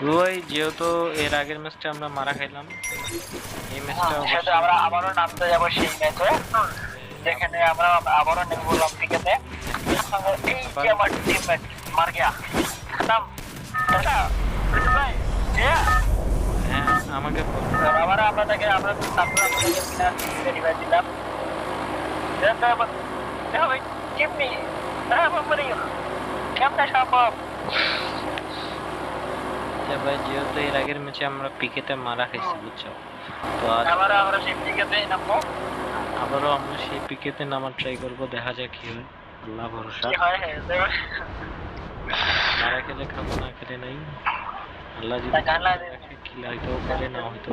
ওই যেহেতু এর আগের ম্যাচটা আমরা মারা খাইলাম এই ম্যাচটা সেটা আমরা আবারও নামতে যাব সেই ম্যাচে যেখানে আমরা আবারও নেমে বললাম এই যে আমার টিমমেট মার গিয়া নাম এটা ভাই হ্যাঁ আমাকে। আবার আমরা তাকে আমরা তারপর আপনাকে কিনা ডেলিভারি দিলাম। দেখো ভাই কেমনি হ্যাঁ কেমনে সম্ভব? যে ভাই যেহেতু এর আগের ম্যাচে আমরা পিকেতে মারা খাইছি বুঝছ? তো আবার আমরা সেই ক্রিকেটে নামবো। আবারও আমরা সেই পিকেতে নামার ট্রাই করব দেখা যাক কি হয়। আল্লাহ ভরসা। হয় হ্যাঁ মারা খেলে খাব না খেলে নাই। আল্লাহ যদি। হয়তো পারে না হয়তো।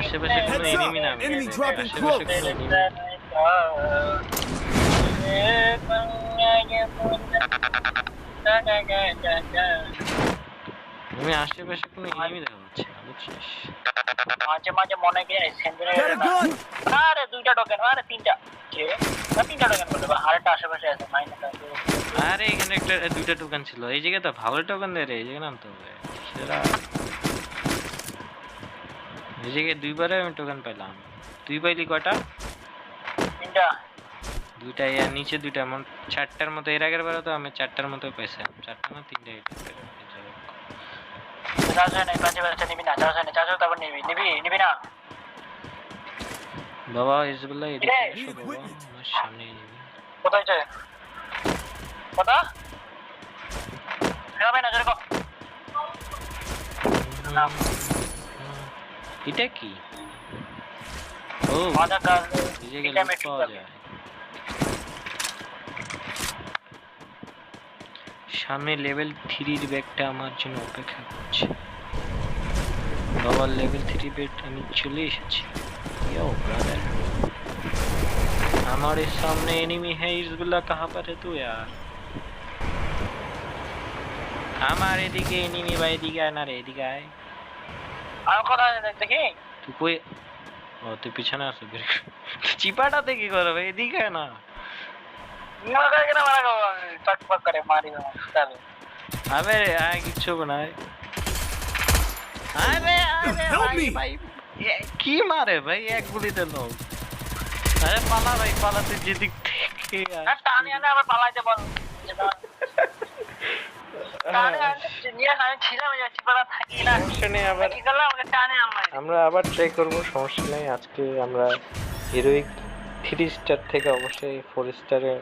আশেপাশে কোনো এনিমি না আশেপাশে কোনো enemy আমি আশেপাশে কোনো এনিমি দেখা যাচ্ছে না বুঝছিস? মাঝে মাঝে মনে গিয়ে সেন্টারে! আরে দুইটা টোকেন আরে তিনটা। কে? না তিনটা টোকেন বলতে পারো আরেকটা আশেপাশে আছে মাইনাস আছে আরে এখানে একটা দুইটা টোকেন ছিল। এই জায়গায় তো ভালো টোকেন দেয় রে এই জায়গায় নামতে হবে। সেরা। এই জায়গায় দুইবারে আমি টোকেন পেলাম তুই পাইলি কয়টা? তিনটা। দুইটা এর নিচে দুইটা এমন চারটার মতো এর আগের বারে তো আমি চারটার মতো পাইছিলাম। চারটা না তিনটা এই চার্জ হয় না পাঁচে পাঁচটা নিবি না চার্জ হয় না চার্জ তারপর নিবি নিবি নিবি না বাবা ইসবুল্লাহ এদিকে এই, এসো বাবা আমার সামনে নিবি কোথায় যায় কথা হবে না যেরকম না। এটা কি ও আধার কার্ড এই জায়গায় এটা loot মেট্রিক পাওয়া যায় সামনে লেভেল থ্রির ব্যাগটা আমার জন্য অপেক্ষা করছে বাবা লেভেল থ্রি ব্যাগ আমি চলে এসেছি यो ब्रदर हमारे सामने एनिमी है इजबुल्ला कहाँ पर है तू यार हमारे दिखे एनिमी भाई दिखा है ना रे दिखा है আমি কোথায় দেখি তুই কই ও তুই পিছনে আসো বের কর। চিপাটাতে কি করবে এদিকে না কি মারে ভাই এক গুলিতে লোক আরে পালা ভাই পালা তুই যেদিক থেকে টানি আনে আবার পালাইতে বল আমরা আবার ট্রাই করব সমস্যা নেই আজকে আমরা হিরোইক থ্রি স্টার থেকে অবশ্যই ফোর স্টারে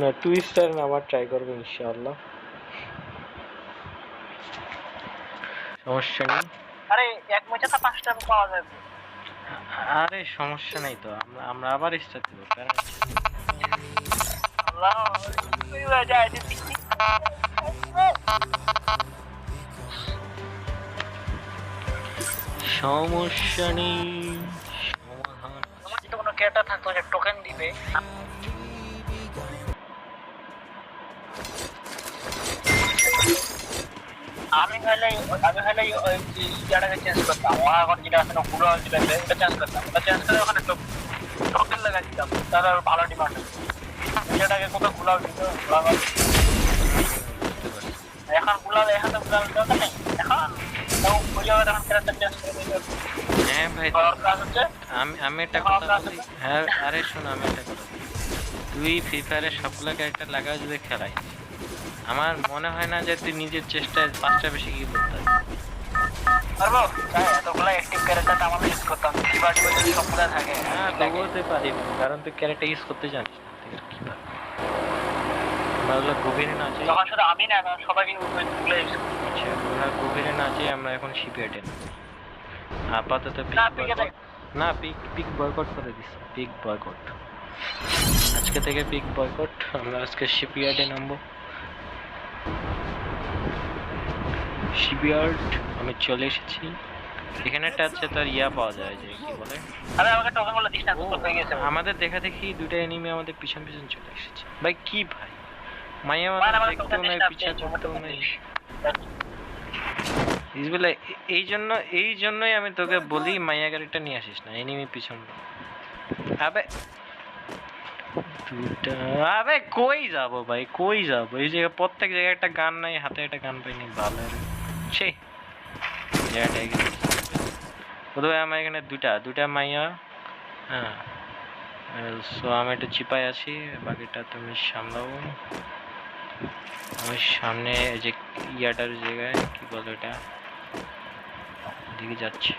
না টু স্টার না আবার ট্রাই করব ইনশাআল্লাহ। সমস্যা নেই? আরে এক ম্যাচে তো পাঁচটা পাওয়া যাবে। আরে সমস্যা নেই তো আমরা আমরা আবার স্টার দেবো কারণ আল্লাহ তুই বাজা সমস্যা নেই। সমাধান আমার যদি কোনো ক্যারেক্টার থাকতো যে টোকেন দিবে আমি হলে আমি হলে ওই জায়গাটাকে চেঞ্জ করতাম। আমার এখন যেটা আছে না পুরো যেটা আছে ওটা চেঞ্জ করতাম। ওটা চেঞ্জ করে ওখানে টোকেন লাগাই দিতাম। তাহলে আরও ভালো ডিমান্ড যেটাকে কোথাও খোলা দিত এখন গুলাল এখন তো গুলাল দরকার নেই। এখন তাও ওই জায়গাটা এখন ক্যারেক্টার চেঞ্জ করে দিতে হ্যাঁ ভাই আমি আমি একটা কথা বলি। হ্যাঁ আরে শোন আমি একটা কথা তুই ফ্রি ফায়ারে সবগুলো ক্যারেক্টার লাগাও যদি খেলাই আমার মনে হয় না যে তুই নিজের চেষ্টায় পাঁচটা বেশি কি করতে হ্যাঁ হ্যাঁ কারণ তুই ক্যারেক্টার ইউজ করতে জানিস না তুই আর কি পারবি গভীরে না যাই যখন শুধু আমি না আচ্ছা আমরা গভীরে না যাই আমরা এখন শিপইয়ার্ডে আপাতত পিক না, পিকে না পিক পিক বয়কট করে দিস পিক বয়কট আজকে থেকে পিক বয়কট আমরা আজকে শিপইয়ার্ডে নামবো শিপইয়ার্ড। আমি চলে এসেছি। এখানে একটা আছে তার ইয়া পাওয়া যায় যে কি বলে? আরে আমাকে টোকেনগুলো দিস না তো হয়ে গেছে। আমাদের দেখা দেখি দুটো এনিমি আমাদের পিছন পিছন চলে এসেছে। ভাই কি ভাই? মাইয়া মানে আমাদের দেখতেও টোকেন নাই দিস না ইসবেলা এই জন্য এই জন্যই আমি তোকে বলি মাইয়া গাড়িটা নিয়ে আসিস না এনিমি পিছন। আবে দুটা আরে কই যাব ভাই কই যাব? এই জায়গায় প্রত্যেক জায়গায় একটা গান নাই হাতে একটা গান পাইনি ভালো সে জায়গাটা এখানে বোধহয় আমার এখানে দুটা দুটা মাইয়া। হ্যাঁ। সো আমি একটু চিপাই আছি, বাকিটা তুমি সামলাও। আমার সামনে যে ইয়াটার জায়গায়, কি বলে এটা দিকে যাচ্ছে।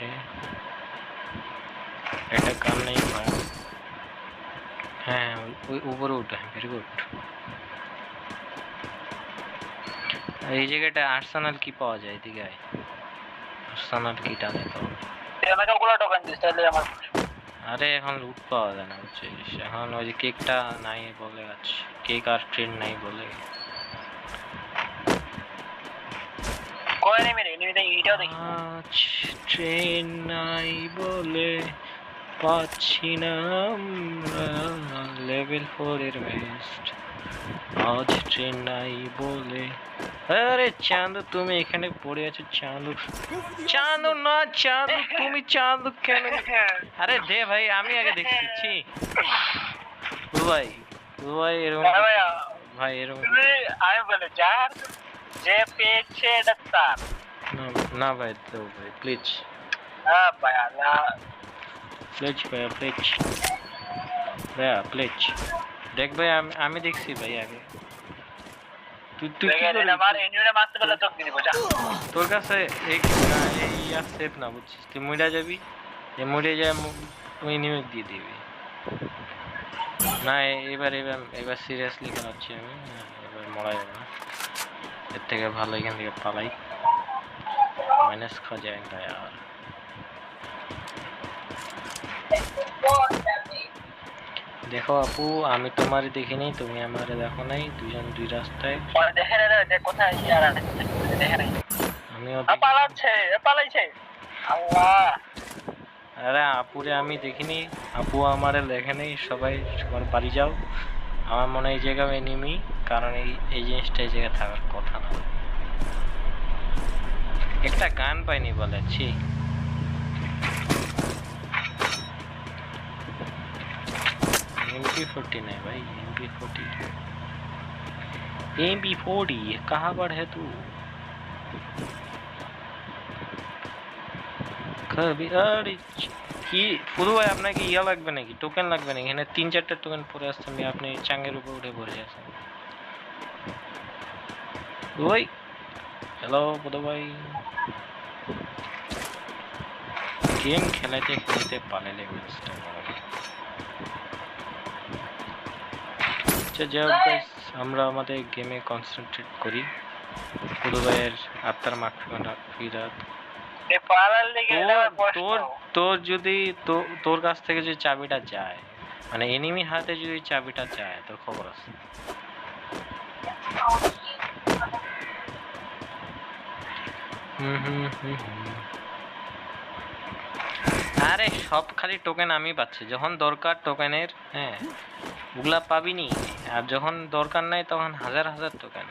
একটা গান নেই হ্যাঁ ওই- উপরে উঠে ভেরি গুড এই জায়গাটা আর্সেনাল কি পাওয়া যায় এদিকে আয় আর্সেনাল দিস তাহলে আমার আরে এখন লুট পাওয়া যায় না, বুঝছিস? এখন ওই যে কেকটা নাই বলে আছে কেক আর ট্রেন নাই বলে। ট্রেন নাই বলে পাচ্ছি না লেভেল ফোর এর বেস্ট আজ ট্রেন নাই বলে। আরে চাঁদু তুমি এখানে পড়ে আছো চাঁদু চাঁদু না চাঁদু তুমি চাঁদু কেন? আরে দে ভাই আমি আগে দেখছি ছি। পুরু ভাই পুরু ভাই এরকম হ্যাঁ ভাইয়া। ভাই এরকম। তুমি আমি বলে যার যে পেয়েছে এটা তার। না না ভাই তো ভাই প্লিজ হ্যাঁ ভাইয়া না। প্লিজ ভাইয়া প্লিজ ভাইয়া প্লিজ দেখ ভাই আমি আমি দেখছি ভাই আগে। তুই তুই কি আমার মারতে দিব যা। তোর কাছে এই না এই ইয়ার সেফ না বুঝছিস? তুই মরে যাবি। যে মরে যায় তুই নিয়ে দিয়ে দিবি। না এবার এবার এবার সিরিয়াসলি খেলাচ্ছি আমি। হ্যাঁ, এবার মরা যাবে না। এর থেকে ভালো এখান থেকে পালাই। মাইনাস খাওয়া যায় না আর। দেখো আপু আমি তোমার দেখিনি তুমি আমার দেখো নাই দুজন দুই রাস্তায়। পরে দেখে রে যে কোথায় আছে দেখে নাই। আমিও পালাচ্ছে এ পালাইছে। আল্লাহ। আরে আপুরে আমি দেখিনি আপু আমারে লেখে নেই সবাই সবার বাড়ি যাও। আমার মনে হয় এই জায়গায় এনিমি কারণ এই এই জিনিসটা এই জায়গায় থাকার কথা না। একটা গান পাইনি বলে ছি। एमपी फोर्टी नहीं भाई एमपी फोर्टी एमपी फोर्टी कहाँ पर है तू কবি আরে কি পুরো ভাই আপনাকে ইয়া লাগবে নাকি টোকেন লাগবে নাকি এখানে তিন চারটা টোকেন পরে আসতে আমি আপনি চাঙ্গের উপর উঠে পড়ে আছেন ওই হ্যালো বুধ ভাই গেম খেলাতে খেলতে পালালে ম্যাচটা আচ্ছা যাই হোক আমরা আমাদের গেমে কনসেন্ট্রেট করি। পুরো ভাইয়ের আত্মার মাফিয়া ফিরাত এ পালার লেগে এটা তোর তোর যদি তোর কাছ থেকে যদি চাবিটা যায় মানে এনিমির হাতে যদি চাবিটা যায় তোর খবর আছে। আরে সব খালি টোকেন আমি পাচ্ছি। যখন দরকার টোকেনের হ্যাঁ ওগুলা পাবিনি। আর যখন দরকার নাই তখন হাজার হাজার টোকেন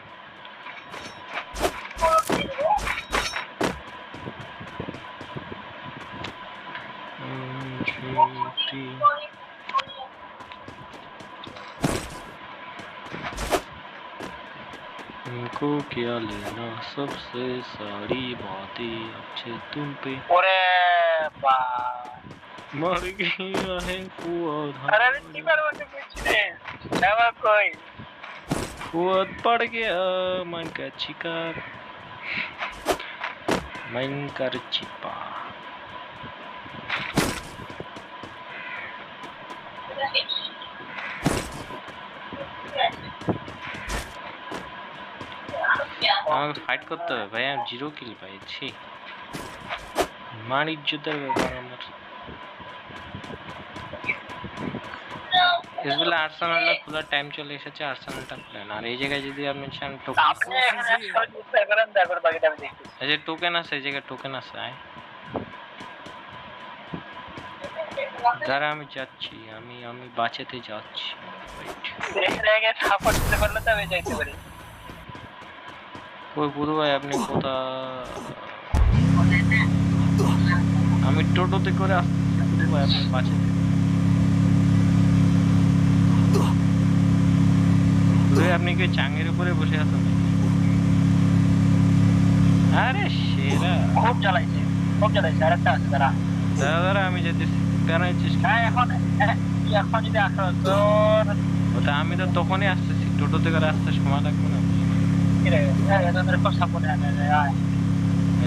হুম, ছুটি। हमको क्या लेना सबसे सारी बातें अच्छे तुम पे ওরে বা मर गया है फुआद আরে আমি কি পারবো তুই বুঝছিস আমার কই फुआद पड़ गया मन का शिकार मन कर छिपा আমাকে ফাইট করতে হবে ভাই আমি জিরো কিল পাইছি মার ইজ্জতের ব্যাপার আমার এসবেলা আর্সেনালটা খোলার টাইম চলে এসেছে আর্সেনালটা খুলেন। আর এই জায়গায় যদি আপনি চান টোকেন আপনি এখানে সব বুঝতে করেন তারপর বাকিটা আমি দেখছি। এই যে টোকেন আছে এই জায়গায় টোকেন আছে যারা আমি যাচ্ছি আমি আমি বাঁচাতে যাচ্ছি। Wait. দেখে সাপোর্ট দিতে পারলে তো আমি যাইতে পারি। ওই বুধু ভাই আপনি কোথা আমি টোটোতে করে আসছি বুধু ভাই আপনি বাঁচাতে আপনি কি চাঙের উপরে বসে আছেন আরে সেরা। খুব জ্বালাইছে খুব জ্বালাইছে আরেকটা আছে দাঁড়া। আমি যেতেছি। কেন চেষ্টা হ্যাঁ এখন হ্যাঁ, এখন যদি আসো তোর ওটা আমি তো তখনই আসতেছি টোটো থেকে আসতে সময় লাগবে না। হ্যাঁ তোদের খুব সাপোর্ট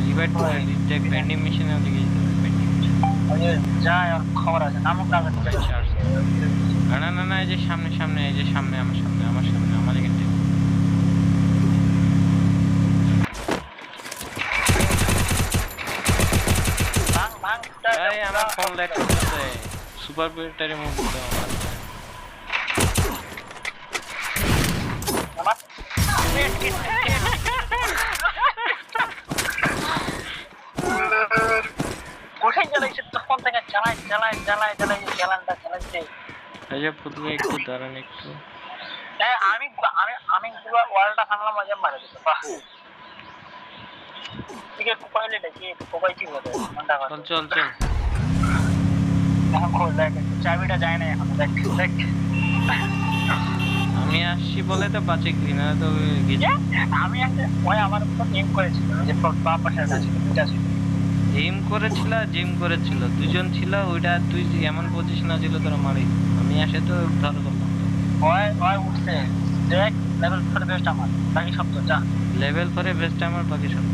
রিভাইট করে দেখ ভেন্ডিং মেশিনের দিকে যেতে হবে ভেন্ডিং মেশিন ওই যে যায় ওর খবর আছে নামক না না না এই যে সামনে সামনে এই যে সামনে আমার সামনে আমার সামনে আমার এখান থেকে ভাঙ ভাঙ ফোন ল্যাগ করতেছে সুপার ব্যাটারি মুভ দিতে আমার আমি আমি আমি পুরো ওয়ালটা ভাঙলাম মজা মারা দিতে কোপাইলে দেখি কোপাই কি বলে মনটা চল চল চল। এখন খোল দেখ চাবিটা যায় না এখন দেখ দেখ। আমি আসছি বলে তো বাঁচে কি না তো আমি একটা ওই আমার উপর এম করেছিল যে বাম পাশে ছিল দুইটা ছিল। জিম করেছিল জিম করেছিল দুজন ছিল ওইটা তুই এমন পজিশন ছিল তোরা মারি। আমি এসে তো ধর করলাম ওই ওই উঠছে। দেখ লেভেল ফোর বেস্ট আমার বাকি সব তো যা। লেভেল ফোরে বেস্ট আমার বাকি সব।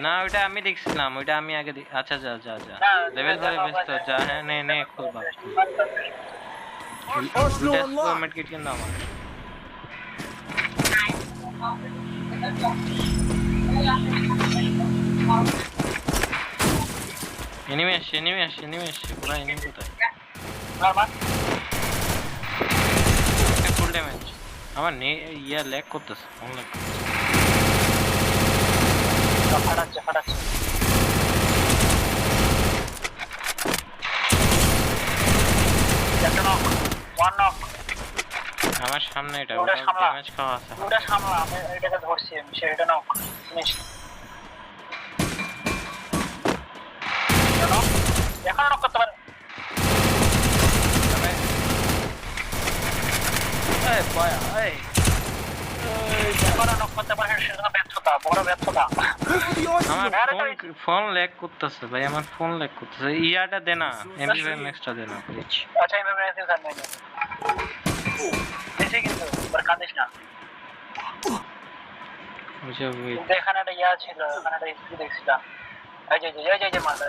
না ওইটা আমি দেখছিলাম ওইটা আমি আগে আচ্ছা যা যা যা। লেভেল ফোরে বাবা, যা। যা হ্যাঁ নে নে খুব কিট কিন্তু আমার এনিমি আসছে এনিমি আসছে এনিমি আসছে পুরা এনিমি কোথায়? ফুল ড্যামেজ আমার নে ইয়া ল্যাগ করতেছে ল্যাগ ফাটাচ্ছে ফাটাচ্ছে একটা নক ওয়ান নক আমার সামনে এটা ওটা ওটা সামলা। ড্যামেজ খাওয়া আছে। ওটা সামলা আমি এটাকে ধরছি আমি সেটা নক ফিনিশ এখন নক করতে পারে। এই বয়া এই। এখন নক করতে পারে সেটা ব্যর্থতা বড় ব্যর্থতা। ফোন ল্যাগ করতেছে ভাই আমার ফোন ল্যাগ করতেছে। ইয়াটা দে না এমবি ম্যাক্সটা দে না প্লিজ আচ্ছা আমি মেরে দিছি কাঁদিস না এখানে একটা ইয়া ছিল এখানে একটা স্ত্রী দেখছিলাম এই যে এই যে এই যে মাথা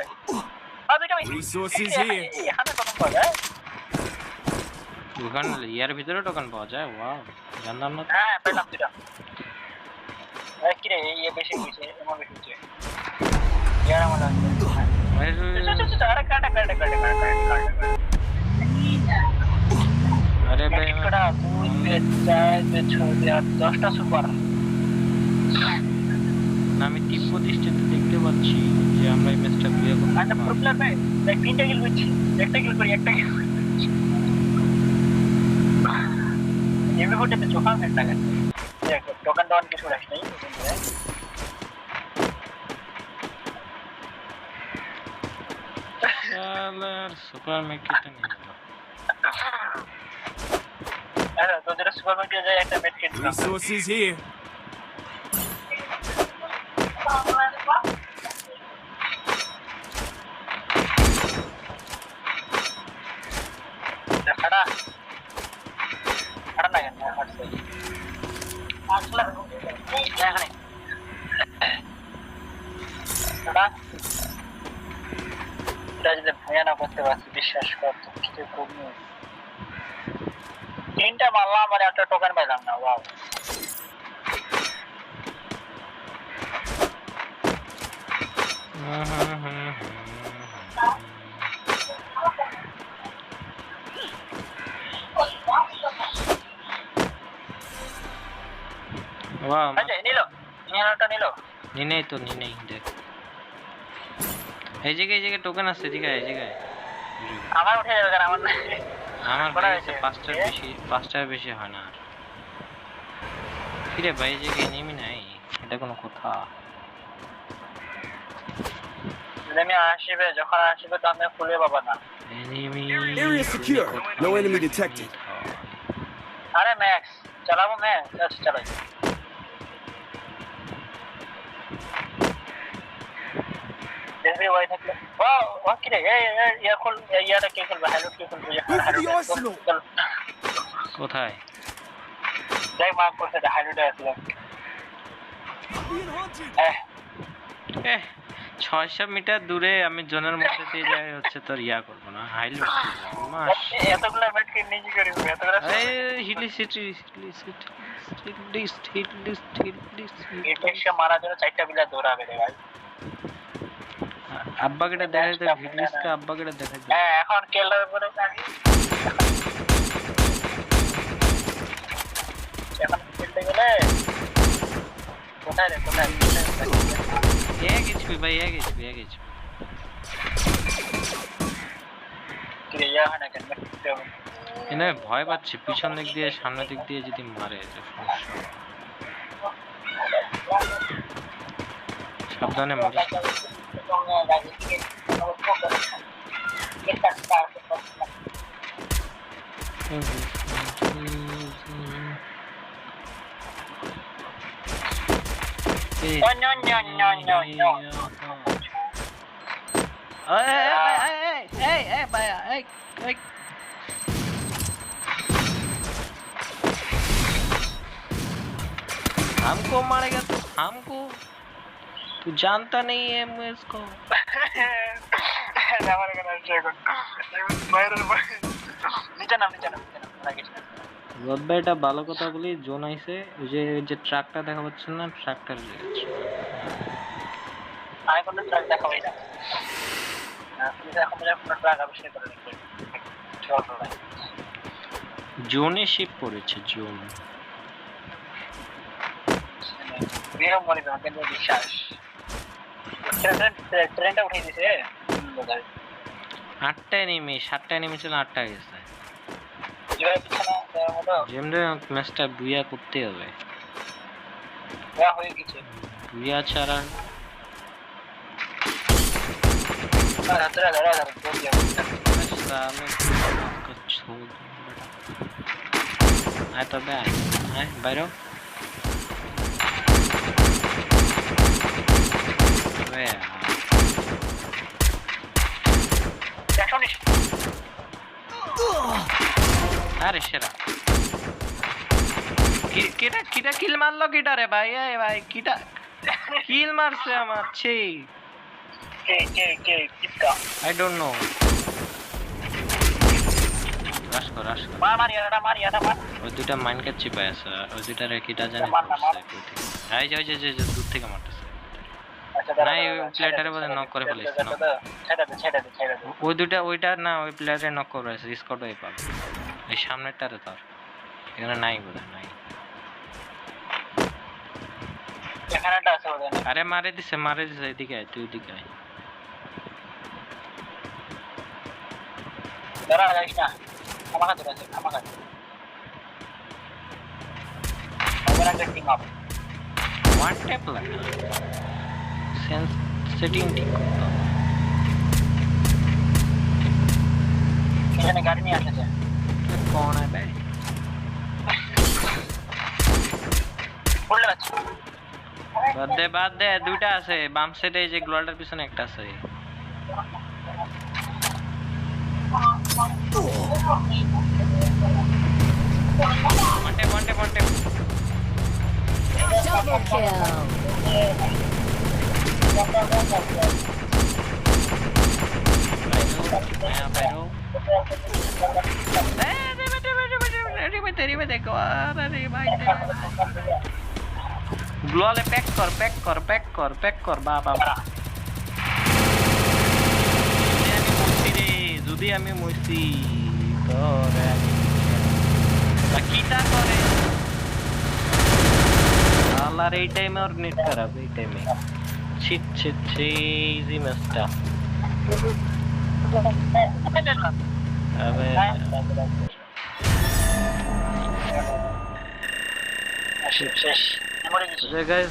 আর দুইটা মিস- Resources এ- here. এ- এখানে কত পাওয়া যায় দোকান ইয়ার ভিতরে দোকান পাওয়া যায় ওয়াও না হ্যাঁ পেলাম দুইটা এই কি রে এই ইয়ে বেশি গেছে এমন বেশি গেছে ইয়ার আমার লাগছে আরে, আরে কাটা কাটা কাটা কাটা কাটা আরে ভাই দুই চার ছয় দশটা সুপার আমি তিব্ব দৃষ্টিতে দেখতে পাচ্ছি যে আমরা এই ম্যাচটা ক্লিয়ার করতে আচ্ছা প্রবলেম নেই দেখ তিনটা কিল করছি একটা কিল করি একটা কিল এমনি হতে তো চোখা দেখ দোকান দোকান কিছু রাখিস নাই সুপার মার্কেটটা নিয়ে গেল আচ্ছা তোদের সুপার মার্কেটে যাই একটা মেড কিট Resources here. খাড়া খাড়া না কেন হাঁটছে আসলে এখানে খাড়া এটা যদি ভয়া না করতে পারছি বিশ্বাস কর তো কিছু কমি তিনটা মারলাম আর একটা টোকেন পাইলাম না। বাহ, আচ্ছা নিনেই তো নিনেই দেখ এই জায়গায় এই জায়গায় টোকেন আছে ঠিক আছে এই জায়গায় আমার উঠে যাবে আমার। আমার হয়েছে। পাঁচটার বেশি পাঁচটার বেশি হয় না আর। কিরে ভাই এই জায়গায় নেমি নাই এটা কোনো কথা। আমি আসবে যখন আসবে তো খুলে পাবো না। Enemy Area secure. No enemy detected. আরে ম্যাক্স চালাবো ম্যাক্স আচ্ছা চালাই। দেখবি ওয়াই থাকলে। ইয়া ইয়া। কোথায়. হ্যাঁ ছয়শো মিটার দূরে আমি জোনের মধ্যে দিয়ে যাই হচ্ছে তোর ইয়া করব না হাইল হিলি সিটি হিলি মারার জন্য চারটা বিলা দৌড়াবে রে ভাই। আব্বা কেটা দেখা যায় হিলিস্টকে আব্বা কেটা দেখা যায় হ্যাঁ এখন কেলার উপরে এখন খেলতে গেলে কোথায় রে কোথায়? এইচপি ভাই কিরে হয় না কেন? এনে ভয় পাচ্ছি পিছন দিক দিয়ে সামনের দিক দিয়ে যদি মারে সমস্যা। সাবধানে মারিস এই No, no, no, no, no, no. Hey, hey, hey, hey, hey, hey, hey. हमको मारेगा तो हमको तू जानता नहीं है मैं इसको আমার এখানে আসছে এখন বাইরের নিচে নাম নিচে নাম নিচে নাম রাখিস না রব্বা এটা ভালো কথা বলি জোন আইছে ওই যে ওই যে ট্রাকটা দেখা পাচ্ছেন না ট্রাকটার আমি কোনো ট্রাক দেখাবই না না, তুমি এখন যখন কোনো ট্রাক আবিষ্কার করে দেখবে চল ভাই জোনে শিপ পড়েছে জোন বিরম মনে করেন কেন বিশ্বাস ট্রেন ট্রেনটা উঠিয়ে দিছে। আটটায় নেমে সাতটায় নেমেছিল আটটায় গেছে। যেমনি ম্যাচটা বুইয়া করতে হবে। দেওয়া হয়ে গেছে। বুইয়া ছাড়া রাত্রে ধরা ধরা দৌড় দিয়ে উনিশ আরে সেরা কিটা কিটা কিল মারলো কিটা রে ভাই এই ভাই কিটা কিল মারছে আমার ছি কে কে আই ডোন্ট নো রাশ কর রাশ কর মার মার ইয়াটা মার ওই দুটা মাইন কাট চিপায় আছে ওই দুটা রে কিটা জানি মার মার। এই যে ওই যে দূর থেকে মারতেছে দাঁড়া, ওই দে, বোধহয় ছেড়ে করে ফেলেছে, দে ওই দুটা ওইটা না ওই প্লেয়ারে নক করে আছে স্কট ওই পাবে। এই সামনেরটারে তোর এখানে নাই বোধহয় নাই। আরে মারে দিছে মারে দিছে এদিকে আয় তুই এদিকে আয়। দাঁড়া যাইস না। আমার কাছে আছে আমার কাছে। সেটিং ঠিক করতে হবে এখানে গাড়ি নিয়ে আসেছে কোন है बे উল্টে যাচ্ছে বাদ দে বাদ দে দুইটা আছে বাম সাইডে এই যে গ্লোয়ালটার পিছনে একটা আছে ওয়ান ট্যাপ ওয়ান গ্লোয়ালে প্যাক কর প্যাক কর প্যাক কর প্যাক কর বাবা যদি আমি মরছি তোরে কিটা করে আল্লাহর এই টাইমে ওর নেট খারাপ এই টাইমে ছিট ছি ছি ইজি ম্যাচটা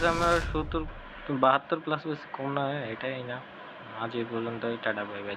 আমার সত্তর বাহাত্তর প্লাস বেশি কম না এটাই না আজ এই পর্যন্ত টাটা বাই বাই